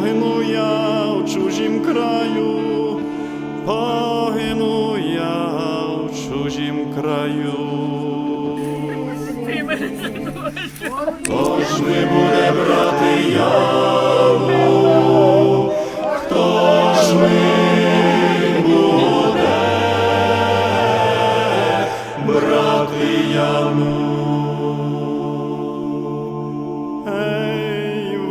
Погину я в чужім краю, погину я в чужім краю. Хто не буде брати яву? Хто ж не буде брати яву?